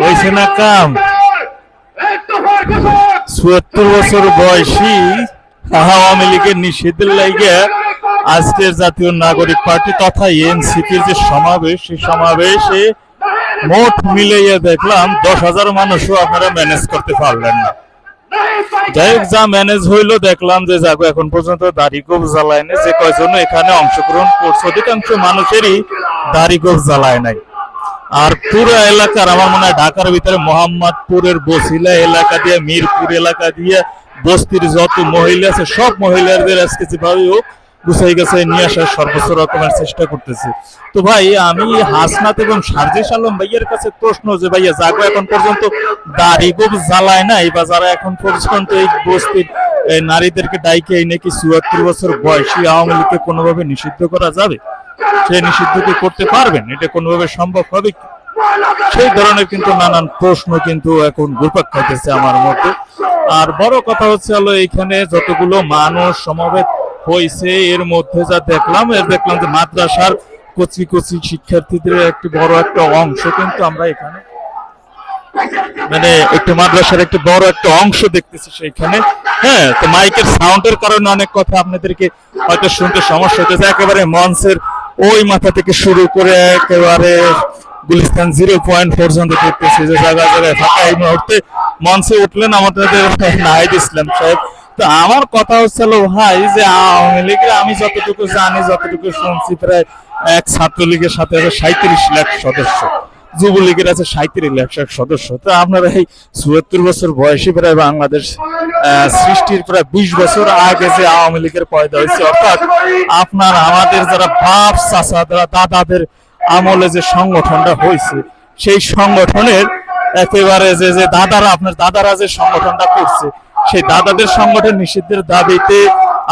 হয়েছে না কাম বছর বয়সী আওয়ামী লীগের নিষেধের লাইগে আজকের জাতীয় নাগরিক পার্টি তথা এনসিপির যে সমাবেশ, সেই সমাবেশে মোট মিলিয়ে দেখলাম দশ হাজার মানুষও আপনারা ম্যানেজ করতে পারলেন না। যাই হোক, যা ম্যানেজ হইল দেখলাম যে যাগো এখন পর্যন্ত দাড়ি গোপ জ্বালায় যে কয়জন এখানে অংশগ্রহণ করছে, অধিকাংশ মানুষেরই দাড়ি গোপ জ্বালায় নাই। আর পুরো এলাকার, আমার মনে হয় ঢাকার ভিতরে মোহাম্মদপুরের বসিলা এলাকা দিয়ে, মিরপুর এলাকা দিয়ে বস্তির যত মহিলা আছে, সব মহিলাদের আজকে যেভাবে হোক গুছাই গেছে নিয়ে আসার সর্বোচ্চ রকমের চেষ্টা করতেছে। তো ভাই, আমি হাসনাত এবং সার্জিস আলম ভাইয়ের কাছে প্রশ্ন যে, ভাইয়া যাগো এখন পর্যন্ত, দাড়ি গোপ জ্বালায় নাই বা যারা এখন পর্যন্ত এই বস্তির নারীদেরকে ডাইকে এই নাকি চুয়াত্তর বছর বয়সী আওয়ামী লীগকে কোনোভাবে নিষিদ্ধ করা যাবে? সে নিষিদ্ধ কি করতে পারবেন? এটা কোনোভাবে সম্ভব হবে কি? সেই ধরনের কিন্তু নানান প্রশ্ন কিন্তু এখন ঘুরপাক খাইতেছে আমার মধ্যে। আর বড় কথা হচ্ছে হলো এখানে যতগুলো মানুষ সমবেত হয়েছে এর মধ্যে যা দেখলাম, এর দেখলাম যে মাদ্রাসার কচি কচি শিক্ষার্থীদের একটি বড় একটা অংশ কিন্তু আমরা এখানে মানে একটু মাদ্রাসার একটি বড় একটা অংশ দেখতেছি সেইখানে। হ্যাঁ তো মাইকের সাউন্ডের কারণে অনেক কথা আপনাদেরকে হয়তো শুনতে সমস্যা হতেছে একেবারে মঞ্চের ওই মাথা থেকে শুরু করে একেবারে গুলিস্তান জিরো পয়েন্ট পর্যন্ত দেখতেছি যে জায়গা, জায়গায় এই মুহূর্তে মঞ্চে উঠলেন আমাদের নাহিদ ইসলাম সাহেব। তো আমার কথা হচ্ছে ভাই, যে আওয়ামী লীগের আমি যতটুকু জানি, যতটুকু শুনছি, প্রায় এক ছাত্রলীগের সাথে আছে সাঁত্রিশ লাখ সদস্য। যুবলীগের আছে সাঁত্রিশ লাখ সদস্য। তো আপনারা এই চুয়াত্তর বছর বয়সী প্রায় বাংলাদেশ সৃষ্টির প্রায় বিশ বছর আগে যে আওয়ামী লীগের পয়দা হয়েছে, অর্থাৎ আপনার আমাদের যারা বাপ, চাচা যারা দাদাদের আমলে যে সংগঠনটা হয়েছে, সেই সংগঠনের একেবারে যে যে দাদারা, আপনার দাদারা যে সংগঠনটা করছে, সেই দাদাদের সংগঠন নিষিদ্ধের দাবিতে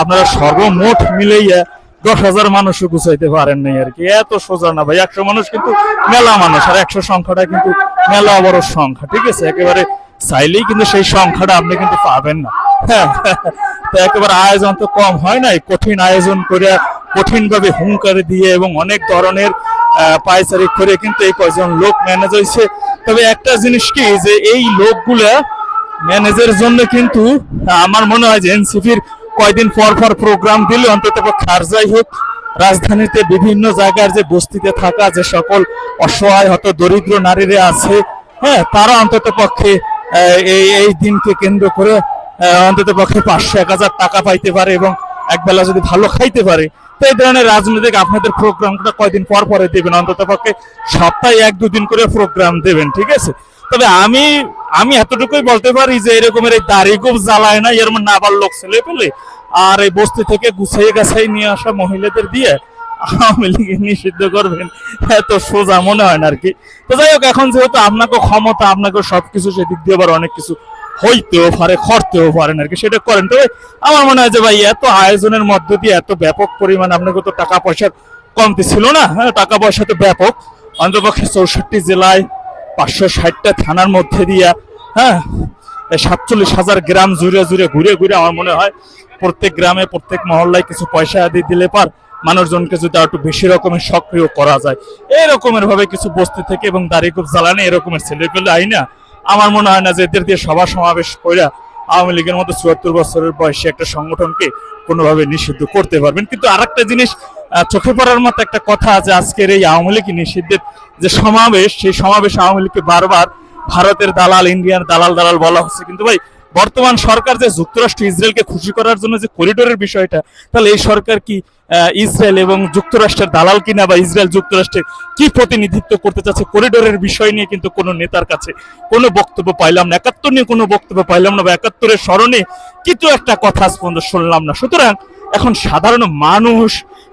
আপনারা সর্বমোট মিলাইয়া দশ হাজার মানুষও গুছাইতে পারেন নাই আর কি। এত সোজা না ভাই, একশো মানুষ কিন্তু মেলা মানুষ, আর একশো সংখ্যাটা কিন্তু মেলা বড় সংখ্যা, ঠিক আছে? একেবারে চাইলেই কিন্তু সেই সংখ্যাটা আপনি কিন্তু পাবেন না। হ্যাঁ তো একেবারে আয়োজন তো কম হয় নাই, কঠিন আয়োজন করে কঠিন ভাবে হুঙ্কার দিয়ে এবং অনেক ধরনের পায়চারি করে কিন্তু এই কয়জন লোক ম্যানেজ হয়েছে। তবে একটা জিনিস কি, যে এই লোকগুলা ম্যানেজের জন্য কিন্তু আমার মনে হয় যে এনসিপির কয়দিন পর পর প্রোগ্রাম দিলে অন্তত আর যাই হোক, রাজধানীতে বিভিন্ন জায়গার যে বস্তিতে থাকা যে সকল অসহায় হত দরিদ্র নারীরা আছে হ্যাঁ তারা অন্তত পক্ষে এই এই দিনকে কেন্দ্র করে অন্তত পক্ষে পাঁচশো এক হাজার টাকা পাইতে পারে এবং একবেলা যদি ভালো খাইতে পারে, তো এই ধরনের রাজনৈতিক আপনাদের প্রোগ্রামটা কয়দিন পর পরে দেবেন? অন্তত পক্ষে সপ্তাহে এক দুদিন করে প্রোগ্রাম দেবেন, ঠিক আছে? তবে আমি আমি এতটুকুই বলতে পারি যে এরকমের এই দাড়ি খুব জ্বালায় না এরকম নাবার লোক ছেলে পেলে আর এই বস্তি থেকে গুছিয়ে গাছাই নিয়ে আসা মহিলাদের দিয়ে আওয়ামী লীগে নিষিদ্ধ করবেন, এত সোজা মনে হয় না আর কি। তো যাই হোক, এখন যেহেতু আপনাকে ক্ষমতা, আপনাকে সবকিছু সেদিক দিয়ে আবার অনেক কিছু হইতেও পারে খরতেও পারেন আর কি, সেটা করেন। তবে আমার মনে হয় যে ভাই, এত আয়োজনের মধ্য দিয়ে এত ব্যাপক পরিমাণ আপনাকে তো টাকা পয়সার কমতি ছিল না হ্যাঁ টাকা পয়সা তো ব্যাপক। অন্তপক্ষে চৌষট্টি জেলায় পাঁচশো ষাটটা থানার মধ্যে দিয়া হ্যাঁ সাতচল্লিশ হাজার গ্রাম জুড়ে জুড়ে ঘুরে ঘুরে আমার মনে হয় প্রত্যেক গ্রামে, প্রত্যেক মহল্লায় কিছু পয়সা আদি দিলে পার মানুষজনকে যদি একটু বেশি রকমের সক্রিয় করা যায়। এই রকমের ভাবে কিছু বস্তি থেকে এবং দাড়ি খুব জ্বালানি এরকমের ছেলে পেলে আই না? আমার মনে হয় না যে এদের দিয়ে সভা সমাবেশ কইরা আওয়ামী লীগের মতো চুয়াত্তর বছরের বয়সে একটা সংগঠনকে কোনোভাবে নিষিদ্ধ করতে পারবেন। কিন্তু আরেকটা জিনিস চোখে পড়ার মতো একটা কথা আছে, আজকের এই আওয়ামী লীগ নিষিদ্ধের যে সমাবেশ, সেই সমাবেশ আওয়ামী লীগকে বারবার ভারতের দালাল ইন্ডিয়ান দালাল দালাল বলা হচ্ছে। কিন্তু ভাই, বর্তমান সরকার যে যুক্তরাষ্ট্র ইসরায়েলকে খুশি করার জন্য যে করিডোরের বিষয়টা, তাহলে এই সরকার কি ইসরায়েল এবং যুক্তরাষ্ট্রের দালাল কিনা বা ইসরায়েল যুক্তরাষ্ট্রের কি প্রতিনিধিত্ব করতে চাচ্ছে করিডোরের বিষয় নিয়ে কিন্তু কোনো নেতার কাছে কোনো বক্তব্য পাইলাম না। একাত্তর নিয়ে কোনো বক্তব্য পাইলাম না বা একাত্তরের স্মরণে কিছু একটা কথা আজ শুনলাম না। সুতরাং এখন সাধারণ মানুষ,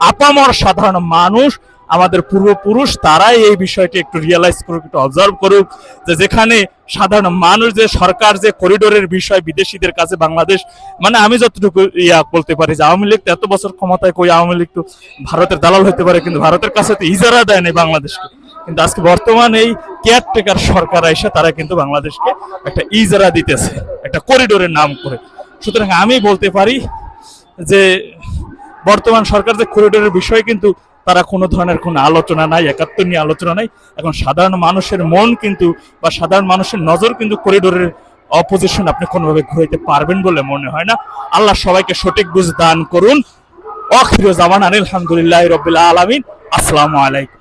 আপামর সাধারণ মানুষ আমাদের পূর্বপুরুষ তারাই এই বিষয়টি একটু রিয়েলাইজ করুক, একটু অবজার্ভ করুক যে যেখানে সাধারণ মানুষ যে সরকার যে করিডোরের বিষয় বিদেশিদের কাছে বাংলাদেশ মানে আমি যতটুকু ইয়া বলতে পারি যে আওয়ামী লীগ তো এত বছর ক্ষমতায় কই আওয়ামী লীগ তো ভারতের দালাল হতে পারে, কিন্তু ভারতের কাছে তো ইজারা দেয় নাই বাংলাদেশকে। কিন্তু আজকে বর্তমান এই কেয়ারটেকার সরকার এসে তারা কিন্তু বাংলাদেশকে একটা ইজারা দিতেছে, একটা করিডোরের নাম করে। সুতরাং আমি বলতে পারি যে বর্তমান সরকার যে করিডোরের বিষয়ে কিন্তু তারা কোনো ধরনের কোনো আলোচনা নাই, একাত্তর নিয়ে আলোচনা নাই। এখন সাধারণ মানুষের মন কিন্তু বা সাধারণ মানুষের নজর কিন্তু করিডোরের অপোজিশন আপনি কোনোভাবে ঘুরাইতে পারবেন বলে মনে হয় না। আল্লাহ সবাইকে সঠিক বুঝ দান করুন। অখির জামান আলহামদুলিল্লাহ রবিল্লা আলমিন। আসসালামু আলাইকুম।